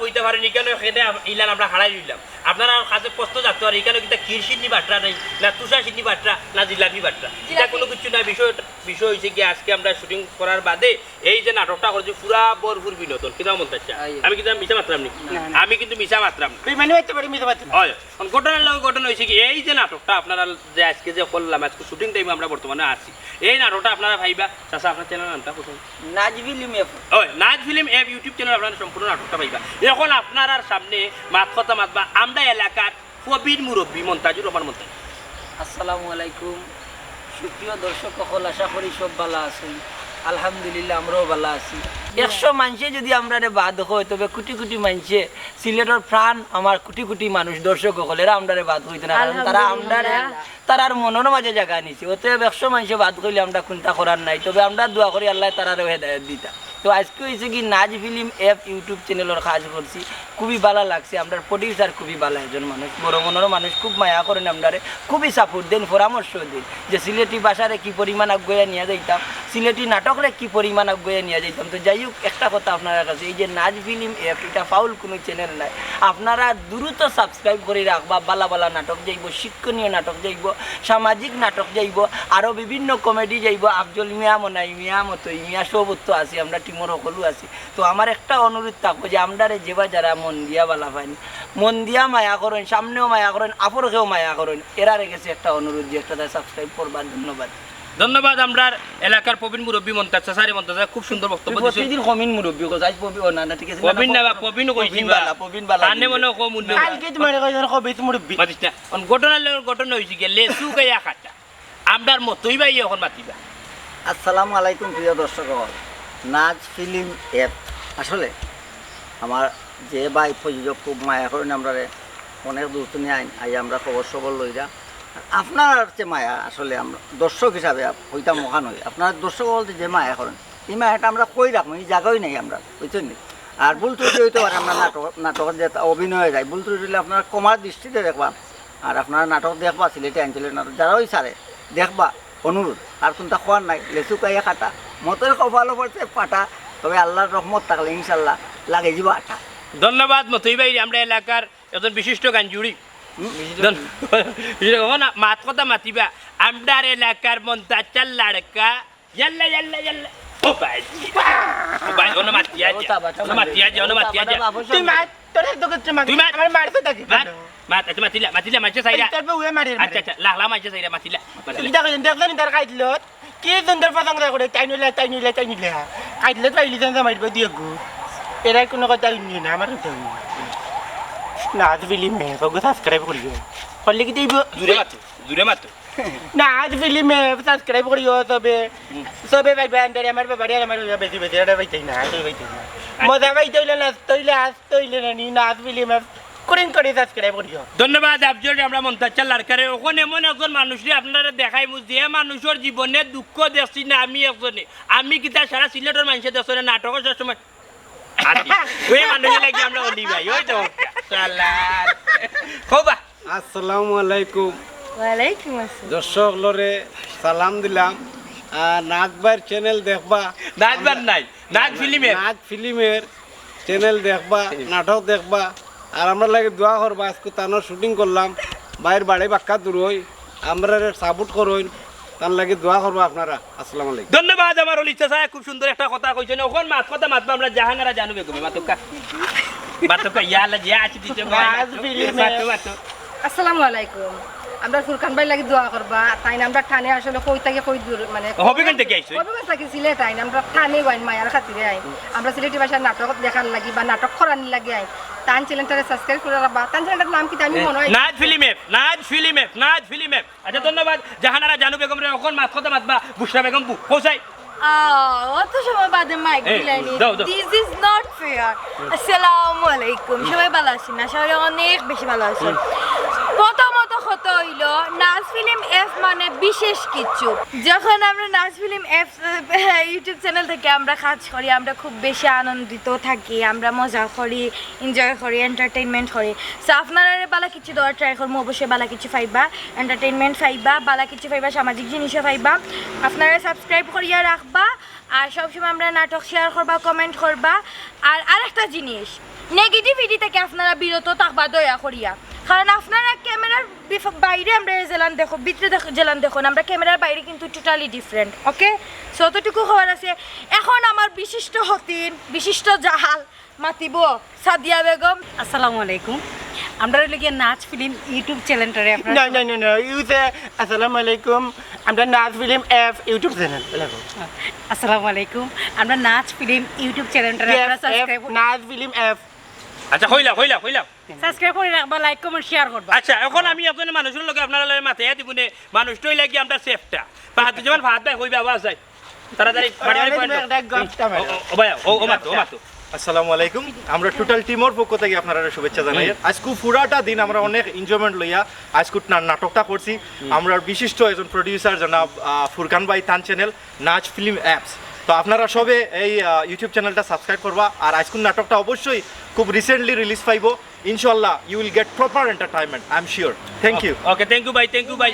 কইতে পারেন কেন? সেটা ইলান আমরা হারাই দিলাম। আপনারা কাছে প্রশ্ন থাকতে পারে এখানে কিন্তু ক্ষীর বাট্রা নেই না তুষার সিন্নি বাট্রা না জিলাপি বাট্রা। এটা কোনো কিছু না বিষয় বিষয় হয়েছে কি আজকে আমরা শুটিং করার বাদে এই যে নাটকটা করছি পুরা ভরপুর বিনোদন। কিনা মন চাচ্ছে আমি কিন্তু মিশা মাত্রাম নি। আমি কিন্তু মিশা মাত্রাম না। না হয়। ঘটনার লগে ঘটনা হয়েছে কি এই যে নাটকটা আপনারা যে আজকে যে করলাম আজকে শুটিং টাইমে আমরা বর্তমানে আছি। এই নাটকটা আপনারা ভাইবা। চাষা আপনার চ্যানেল নামটা প্রথম নাজবিলি মেফ ওই নাচ ফিল্ম এপ ইউটিউব চ্যানেল আপনারা সম্পূর্ণ নাটকটা পাইবা এখন আপনার আর সামনে মাত কথা মাতবা। আমরা এলাকার কবির মুরব্বী মন্তাজুর রহমান মন্তাজ। আসসালামু আলাইকুম। সুপ্রিয় দর্শক সকল আশা করি সব ভালো আছেন। আলহামদুলিল্লাহ আমরাও ভালো আছি। একশো মানুষে যদি আমরা বাদ হয় তবে কোটি কোটি মানুষে সিলেটের প্রাণ আমার কোটি কোটি মানুষ দর্শক সকল আমরা বাদ হইতে না কারণ তারা আমরা তার আর মনের মাঝে জায়গা নিছে। অতএব একশো মানুষে বাদ করলে আমরা কোনটা করার নাই। তবে আমরা দোয়া করি আল্লাহ তারা হেদায়ত দিতা। তো আজকে হয়েছে কি নাচ ফিল্ম অ্যাপ ইউটিউব চ্যানেলের কাজ করছি। খুবই ভালো লাগছে আপনার প্রডিউসার খুবই ভালো একজন মানুষ, বড় মনের মানুষ, খুব মায়া করেন আপনারে খুবই সাপোর্ট দেন, পরামর্শ দিন যে সিলেটি ভাষারে কি পরিমাণ আগ্রহ নিয়ে যাইতাম। সিলেটি নাটকরে কি পরিমাণ আগুয়ে নিয়ে যাইতাম। তো যাই হোক, একটা কথা আপনার কাছে, এই যে নাচ ফিল্ম অ্যাপ এটা ফাউল কোনো চ্যানেল নাই। আপনারা দ্রুত সাবস্ক্রাইব করে রাখবা, বালা বালা নাটক যাইব, শিক্ষণীয় নাটক যাইব, সামাজিক নাটক যাইব আরও বিভিন্ন কমেডি যাইব, আফজল মিয়া, মনাই মিয়া মতো মিয়া সবত্ব আছি, আমরা টিমর সকলো আছি। তো আমার একটা অনুরোধ থাকব যে আমরা যেবা যারা মন দিয়া বালা পাইনি, মন দিয়া মায়া করেন, সামনেও মায়া করেন আপরকেও মায়া করেন, এরারে গেছে একটা অনুরোধ যে একটা সাবস্ক্রাইব করবার ধন্যবাদ। ধন্যবাদ আমরা এলাকার প্রবীণ মুরব্বী মন্তাজ চাষারি মন্তাজ খুব সুন্দর বক্তব্য প্রতিদিন কমিন মুরব্বী কো প্রবীণ না না ঠিক আছে প্রবীণ না প্রবীণ প্রবীণ বালা প্রবীণ বালা কানে মনে মূল্য কালকে তোমার কয়জন কবে তোমার বি মাতিস অন ঘটনা ঘটনা হয়েছে গিয়ে লেসু গাইয়া খাটা আমরার মতই ভাই এখন মাতিবা। আসসালামু আলাইকুম প্রিয় দর্শক। নাচ ফিল্ম অ্যাপ আসলে আমার যে ভাই প্রযোজক খুব মায়া করেন আমরা অনেক দূর তুমি আইন আই আমরা খবর সবর লইরা আপনার যে মায়া, আসলে আমরা দর্শক হিসাবে হইতা মহান হই। আপনার দর্শক বলতে যে মায়া করেন এই মায়াটা আমরা কই রাখব? এই জায়গায় নেই আমরা, বুঝছেন? আর ভুল ত্রুটি হইতে পারে আমরা নাটক নাটকের যে অভিনয় যায় ভুল ত্রুটি হলে আপনারা কমার দৃষ্টিতে দেখবা। আর আপনারা নাটক দেখবা, সিলেটে অঞ্চলের নাটক যারা ওই সারে দেখবা, অনুরোধ। আর কোনটা খোয়ার নাই লেচু কাইয়া কাটা। মতের কপালও পড়ছে, পাটা। তবে আল্লাহর রহমত থাকলে ইনশাল্লাহ লাগে যাব আটা। ধন্যবাদ মতই ভাই। আমরা এলাকার একজন বিশিষ্ট গান জুড়ি মাত কথা মাতিবা আমরার এলাকার মন্তাচার লাড়কা ইয়াল্লা ইয়াল্লা ইয়াল্লা কি সুন্দর পছন্দ করে তাই নিলে তাই নিলে তাই নিলে খাইছিল পাইলি মারিব দিয়ে এরা কোনো কথা না আমার না আজ বিলি মে তোকে সাবস্ক্রাইব করিও। করলে কি দিব? জুরে মাতো জুরে মাতো না আজ বিলি মে সাবস্ক্রাইব করিও তবে। সবে ভাই বান্ডারে আমার বাবারে আমার বেশি বেশি এটা পাইতাই না এটা পাইতাই না। মজা পাইতাইলে না তৈলে আজ তৈলে না নি না আজ বিলি মে করিন করে সাবস্ক্রাইব করিও। ধন্যবাদ আফজল আমরা মন্তাচার লাড়কারে ওখানে এমন একজন মানুষরে আপনারা দেখাই মুজ যে মানুষের জীবনে দুঃখ দেখছি না আমি একজনে। আমি কিতা সারা সিলেটের মানুষের দেখছ নাটকের সব সময় হাসি। ওই মানুষের লাগি আমরা অলি ভাই ওই তো সালাদ খোবা আসসালামু আলাইকুম ওয়ালাইকুম আসসালাম দর্শক লরে সালাম দিলাম আর নাচবার চ্যানেল দেখবা নাচবার নাই নাচ ফিল্মে নাচ ফিল্মের চ্যানেল দেখবা নাটক দেখবা আর আমরা লাগে দোয়া করবা আজকে তানোর শুটিং করলাম বাইর বাড়ি বাক্কা দূর হই আমরা সাপোর্ট করইন তার লাগে দোয়া করবা আপনারা। আসসালামু আলাইকুম। ধন্যবাদ আমার অলিচা সাহেব খুব সুন্দর একটা কথা কইছেন। ওখন মাত কথা মাতবা আমরা জাহাঙ্গারা জানবে তুমি মাতুকা মাতুকা ইয়ালা জিয়া আছে দিতে নাচ মাতু মাতু। আসসালামু আলাইকুম। আমরা ফুরকান ভাই লাগি দোয়া করবা। তাই আমরা ঠানে আসলে কই থেকে কই দূর মানে হবিগঞ্জ থেকে আইছো? হবিগঞ্জ থেকে সিলেট আইন আমরা ঠানে ওয়াইন মায়ার খাতিরে আইন আমরা সিলেটি ভাষার নাটক দেখার লাগি বা নাটক করার লাগি আইন তান চ্যানেলটারে সাবস্ক্রাইব করে রাখবা। তান চ্যানেলটার নাম কি আমি মনে হয় Naz film app Naz film app Naz film app আচ্ছা ধন্যবাদ। জাহানারা জানু বেগম রে অকন মাত কথা মাতবা বুশরা বেগম বু। পৌঁছাই অত সময় বাদে মাইক দিলাইনি। দিস ইজ নট ফেয়ার আসসালামু আলাইকুম। সবাই ভালো আছেন? না সবাই অনেক বেশি ভালো আছেন। নাচ ফিল্ম এফ মানে বিশেষ কিছু। যখন আমরা নাচ ফিল্ম এফ ইউটিউব চ্যানেল থেকে আমরা কাজ করি, আমরা খুব বেশি আনন্দিত থাকি, আমরা মজা করি এনজয় করি এন্টারটেইনমেন্ট করি। সো আপনারা বালা কিছু দেওয়ার ট্রাই করব, অবশ্যই বালা কিছু পাইবা এন্টারটেইনমেন্ট পাইবা বালা কিছু পাইবা সামাজিক জিনিসও পাইবা আপনারা সাবস্ক্রাইব করিয়া রাখবা, আর সবসময় আমরা নাটক শেয়ার করবা কমেন্ট করবা। আর আরেকটা জিনিস নেগেটিভিটি থেকে আপনারা বিরত থাকবা, দয়া করিয়া। কারণ আপনারা ক্যামেরার বিফ- বাইরে আমরা জেলান দেখো ভিতরে দেখো জেলান দেখুন আমরা ক্যামেরার বাইরে কিন্তু টোটালি ডিফারেন্ট ওকে সো অতটুকু খবর আছে। এখন আমার বিশিষ্ট হতিন বিশিষ্ট জাহাল মাতিব সাদিয়া বেগম। আসসালামু আলাইকুম। আমরা লিগে নাচ ফিল্ম ইউটিউব চ্যানেলটারে না আপনারা না না না ইউতে আসসালামু আলাইকুম আমরা নাচ ফিল্ম এফ ইউটিউব চ্যানেল আসসালামু আলাইকুম। আমরা নাচ ফিল্ম ইউটিউব চ্যানেলটারে আপনারা সাবস্ক্রাইব নাচ ফিল্ম এফ আচ্ছা হইলা হইলা হইলা সাবস্ক্রাইব করে রাখবা লাইক কমেন্ট শেয়ার করবা। আচ্ছা এখন আমি আপনার মানুষের লগে আপনারা লগে মাথায় দিবনে মানুষটাই লাগি আমরা সেফটা ভাত যেমন ভাত ভাই হইবে আওয়াজ যায় তাড়াতাড়ি বাড়ি বাড়ি পয়েন্ট একটা গপটা ও ও, ও ভাই ও ও মাতো ও মাতো। আসসালামু আলাইকুম। আমরা টোটাল টিমর পক্ষ থেকে আপনারা শুভেচ্ছা জানাই। আজকু পুরাটা দিন আমরা অনেক এনজয়মেন্ট লইয়া আজকু নাটকটা করছি। আমরা বিশিষ্ট একজন প্রডিউসার জনাব আহ, ফুরকান ভাই তান চ্যানেল নাচ ফিল্ম অ্যাপস তো আপনারা সবে এই ইউটিউব চ্যানেলটা সাবস্ক্রাইব করবা। আর আইসকুন নাটকটা অবশ্যই খুব রিসেন্টলি রিলিজ পাইব। ইনশাল্লাহ you will get proper entertainment I am sure thank you okay thank you ভাই থ্যাংক ইউ ভাই